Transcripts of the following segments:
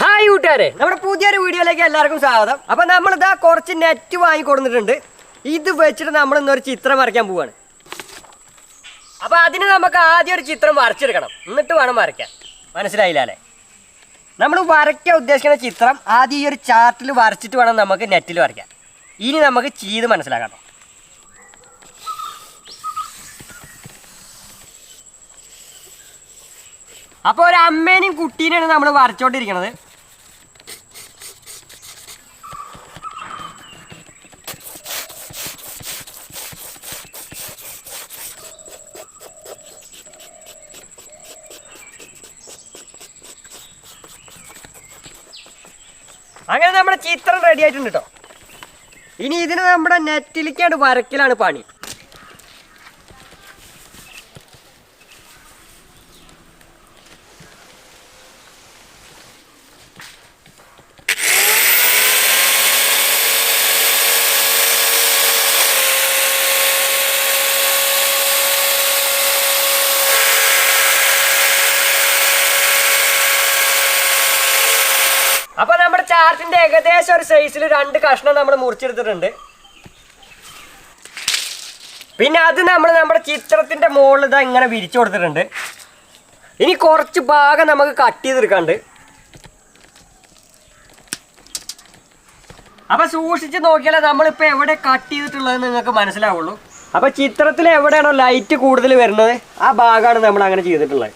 Hi കൂട്ടുകാരെ. നമ്മുടെ പുതിയൊരു വീഡിയോയിലേക്ക് എല്ലാവർക്കും സ്വാഗതം. അപ്പൊ നമ്മൾ ഇതാ കുറച്ച് നെറ്റ് വാങ്ങി കൊടുത്തിട്ടുണ്ട്. ഇത് വെച്ചിട്ട് നമ്മൾ ഇന്നൊരു ചിത്രം വരയ്ക്കാൻ പോവാണ്. അപ്പൊ അതിന് നമുക്ക് ആദ്യം ഒരു ചിത്രം വരച്ചെടുക്കണം. എന്നിട്ട് വേണം വരയ്ക്കാൻ. മനസ്സിലായില്ല അല്ലേ? നമ്മൾ വരയ്ക്കാൻ ഉദ്ദേശിക്കുന്ന ചിത്രം ആദ്യം ഈ ഒരു ചാർട്ടിൽ വരച്ചിട്ട് വേണം നമുക്ക് നെറ്റിൽ വരയ്ക്കാൻ. ഇനി നമുക്ക് ചെയ്ത് മനസ്സിലാക്കാം അപ്പോൾ ഒരു അമ്മേനെയും കുട്ടീനെയാണ് നമ്മൾ വരച്ചോണ്ടിരിക്കണത്. അങ്ങനെ നമ്മുടെ ചിത്രം റെഡി ആയിട്ടുണ്ട് കേട്ടോ ഇനി ഇതിന് നമ്മുടെ നെറ്റിലേക്കാണ് വരക്കലാണ് പണി. അപ്പൊ നമ്മുടെ ചാർട്ടിന്റെ ഏകദേശം ഒരു സൈസിൽ രണ്ട് കഷ്ണം നമ്മൾ മുറിച്ചെടുത്തിട്ടുണ്ട്. പിന്നെ അത് നമ്മൾ നമ്മുടെ ചിത്രത്തിന്റെ മുകളിൽ ഇതാ ഇങ്ങനെ വിരിച്ചു കൊടുത്തിട്ടുണ്ട്. ഇനി കുറച്ച് ഭാഗം നമുക്ക് കട്ട് ചെയ്തെടുക്കാണ്ട്. അപ്പൊ സൂക്ഷിച്ച് നോക്കിയാലേ നമ്മളിപ്പോ എവിടെ കട്ട് ചെയ്തിട്ടുള്ളത് നിങ്ങൾക്ക് മനസ്സിലാവുള്ളൂ. അപ്പൊ ചിത്രത്തിൽ എവിടെയാണോ ലൈറ്റ് കൂടുതൽ വരുന്നത് ആ ഭാഗമാണ് നമ്മൾ അങ്ങനെ ചെയ്തിട്ടുള്ളത്.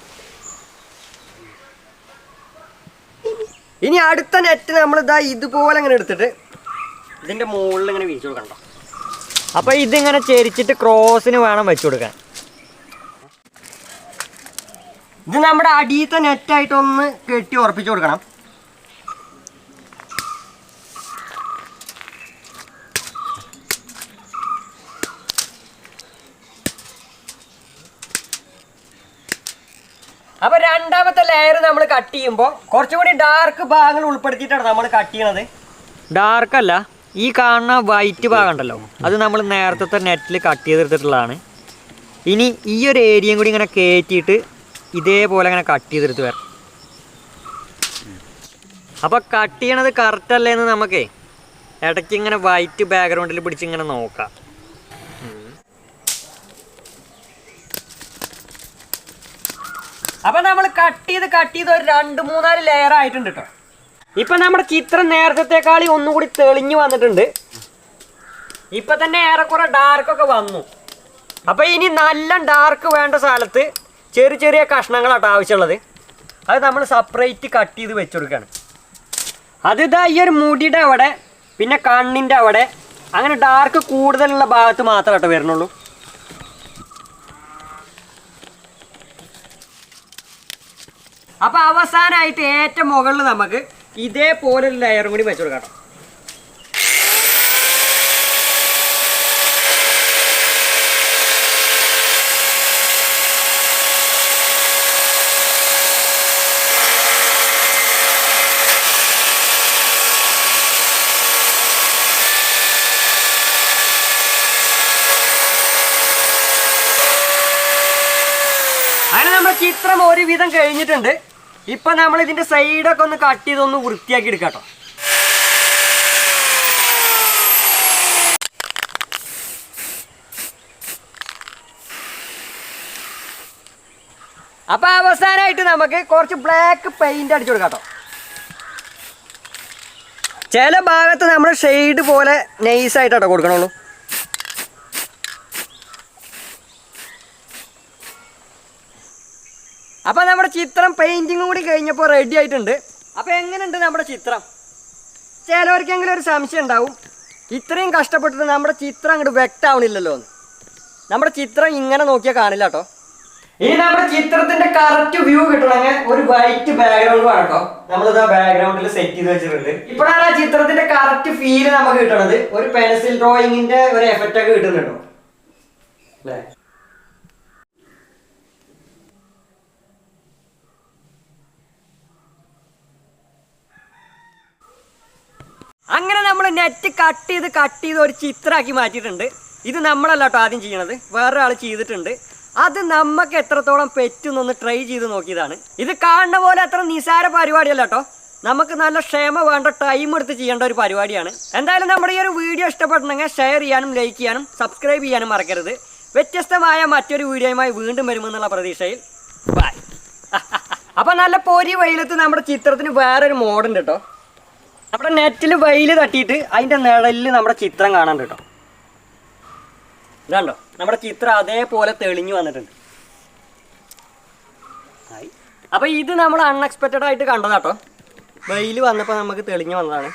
ഇനി അടുത്ത നെറ്റ് നമ്മൾ ഇതാ ഇതുപോലെ ഇങ്ങനെ എടുത്തിട്ട് ഇതിന്റെ മുകളിൽ ഇങ്ങനെ വീശു കൊടുക്കണ്ട അപ്പൊ ഇതിങ്ങനെ ചെരിച്ചിട്ട് ക്രോസിന് വേണം വെച്ചു കൊടുക്കാൻ. ഇത് നമ്മുടെ അടിയത്തെ നെറ്റായിട്ടൊന്ന് കെട്ടി ഉറപ്പിച്ചു കൊടുക്കണം. അപ്പൊ രണ്ടാമത്തെ ലെയർ നമ്മൾ കട്ട് ചെയ്യുമ്പോൾ കുറച്ചുകൂടി ഡാർക്ക് ഭാഗങ്ങൾ ഉൾപ്പെടുത്തിയിട്ടാണ് നമ്മൾ കട്ട് ചെയ്യണത്. ഡാർക്ക് അല്ല ഈ കാണുന്ന വൈറ്റ് ഭാഗം ഉണ്ടല്ലോ അത് നമ്മൾ നേരത്തെ നെറ്റിൽ കട്ട് ചെയ്തെടുത്തിട്ടുള്ളതാണ്. ഇനി ഈ ഒരു ഏരിയയും കൂടി ഇങ്ങനെ കയറ്റിയിട്ട് ഇതേപോലെ ഇങ്ങനെ കട്ട് ചെയ്തെടുത്ത് വരാം അപ്പോൾ കട്ട് ചെയ്യണത് കറക്റ്റ് അല്ലേന്ന് നമുക്കേ ഇടയ്ക്ക് ഇങ്ങനെ വൈറ്റ് ബാക്ക്ഗ്രൗണ്ടിൽ പിടിച്ച് ഇങ്ങനെ നോക്കാം. അപ്പൊ നമ്മൾ കട്ട് ചെയ്ത് കട്ട് ചെയ്ത് ഒരു രണ്ട് മൂന്നാൽ ലെയർ ആയിട്ടുണ്ട് കേട്ടോ ഇപ്പൊ നമ്മുടെ ചിത്രം നേരത്തെക്കാളി ഒന്നുകൂടി തെളിഞ്ഞു വന്നിട്ടുണ്ട്. ഇപ്പൊ തന്നെ ഏറെക്കുറെ ഡാർക്കൊക്കെ വന്നു. അപ്പൊ ഇനി നല്ല ഡാർക്ക് വേണ്ട സ്ഥലത്ത് ചെറിയ ചെറിയ കഷ്ണങ്ങളാട്ടോ ആവശ്യമുള്ളത്. അത് നമ്മൾ സെപ്പറേറ്റ് കട്ട് ചെയ്ത് വെച്ചെടുക്കുകയാണ് അത് ഇതാ ഈ ഒരു മുടിയുടെ അവിടെ പിന്നെ കണ്ണിന്റെ അവിടെ അങ്ങനെ ഡാർക്ക് കൂടുതലുള്ള ഭാഗത്ത് മാത്രമേ കേട്ടോ വരുന്നുള്ളൂ. അപ്പൊ അവസാനമായിട്ട് ഏറ്റവും മുകളിൽ നമുക്ക് ഇതേപോലെ ഒരു ലെയറും കൂടി വെച്ചു കൊടുക്കാം ചിത്രം ഒരുവിധം കഴിഞ്ഞിട്ടുണ്ട്. ഇപ്പൊ നമ്മൾ ഇതിന്റെ സൈഡൊക്കെ ഒന്ന് കട്ട് ചെയ്തൊന്ന് വൃത്തിയാക്കി എടുക്കാട്ടോ. അപ്പൊ അവസാനമായിട്ട് നമുക്ക് കുറച്ച് ബ്ലാക്ക് പെയിന്റ് അടിച്ചു കൊടുക്കാട്ടോ. ചില ഭാഗത്ത് നമ്മൾ ഷെയ്ഡ് പോലെ നൈസായിട്ടാട്ടോ കൊടുക്കണുള്ളൂ. അപ്പൊ നമ്മുടെ ചിത്രം പെയിന്റിംഗ് കൂടി കഴിഞ്ഞപ്പോൾ റെഡി ആയിട്ടുണ്ട്. അപ്പൊ എങ്ങനെയുണ്ട് നമ്മുടെ ചിത്രം? ചിലവർക്കെങ്കിലും ഒരു സംശയം ഉണ്ടാവും. ഇത്രയും കഷ്ടപ്പെട്ടിട്ട് നമ്മുടെ ചിത്രം അങ്ങോട്ട് വ്യക്തമാവണില്ലല്ലോ എന്ന്. നമ്മുടെ ചിത്രം ഇങ്ങനെ നോക്കിയാൽ കാണില്ല കേട്ടോ. ഇനി നമ്മുടെ ചിത്രത്തിന്റെ കറക്റ്റ് വ്യൂ കിട്ടണമെങ്കിൽ ഒരു വൈറ്റ് ബാക്ക്ഗ്രൗണ്ട് വേണം കേട്ടോ. നമ്മളിത് ബാക്ക്ഗ്രൗണ്ടിൽ സെറ്റ് ചെയ്ത് വെച്ചിട്ടുണ്ട്. ഇപ്പോഴാണ് ആ ചിത്രത്തിന്റെ കറക്റ്റ് ഫീൽ നമുക്ക് കിട്ടണത്. ഒരു പെൻസിൽ ഡ്രോയിങ്ങിന്റെ ഒരു എഫക്റ്റ് ഒക്കെ കിട്ടുന്നുണ്ടോ അല്ലേ അങ്ങനെ നമ്മൾ നെറ്റ് കട്ട് ചെയ്ത് കട്ട് ചെയ്ത് ഒരു ചിത്രമാക്കി മാറ്റിയിട്ടുണ്ട്. ഇത് നമ്മളല്ല കേട്ടോ ആദ്യം ചെയ്യണത്. വേറൊരാൾ ചെയ്തിട്ടുണ്ട്. അത് നമുക്ക് എത്രത്തോളം പറ്റുന്നൊന്ന് ട്രൈ ചെയ്ത് നോക്കിയതാണ്. ഇത് കാണുന്ന പോലെ അത്ര നിസാര പരിപാടിയല്ല കേട്ടോ നമുക്ക് നല്ല ക്ഷമ വേണ്ട ടൈം എടുത്ത് ചെയ്യേണ്ട ഒരു പരിപാടിയാണ്. എന്തായാലും നമ്മുടെ ഈ ഒരു വീഡിയോ ഇഷ്ടപ്പെട്ടുണ്ടെങ്കിൽ ഷെയർ ചെയ്യാനും ലൈക്ക് ചെയ്യാനും സബ്സ്ക്രൈബ് ചെയ്യാനും മറക്കരുത്. വ്യത്യസ്തമായ മറ്റൊരു വീഡിയോയുമായി വീണ്ടും വരുമെന്നുള്ള പ്രതീക്ഷയിൽ. ബൈ അപ്പൊ നല്ല പൊരി വെയിലത്ത് നമ്മുടെ ചിത്രത്തിന് വേറൊരു മോഡുണ്ട് കേട്ടോ നമ്മുടെ നെറ്റിൽ വെയിൽ തട്ടിയിട്ട് അതിന്റെ നിഴലിൽ നമ്മുടെ ചിത്രം കാണാണ്ട് കേട്ടോ. ഇതാണ്ടോ? നമ്മുടെ ചിത്രം അതേപോലെ തെളിഞ്ഞു വന്നിട്ടുണ്ട്. ആയി. അപ്പൊ ഇത് നമ്മൾ അൺഎക്സ്പെക്റ്റഡ് ആയിട്ട് കണ്ടതാട്ടോ. വെയിൽ വന്നപ്പോൾ നമുക്ക് തെളിഞ്ഞു വന്നതാണ്.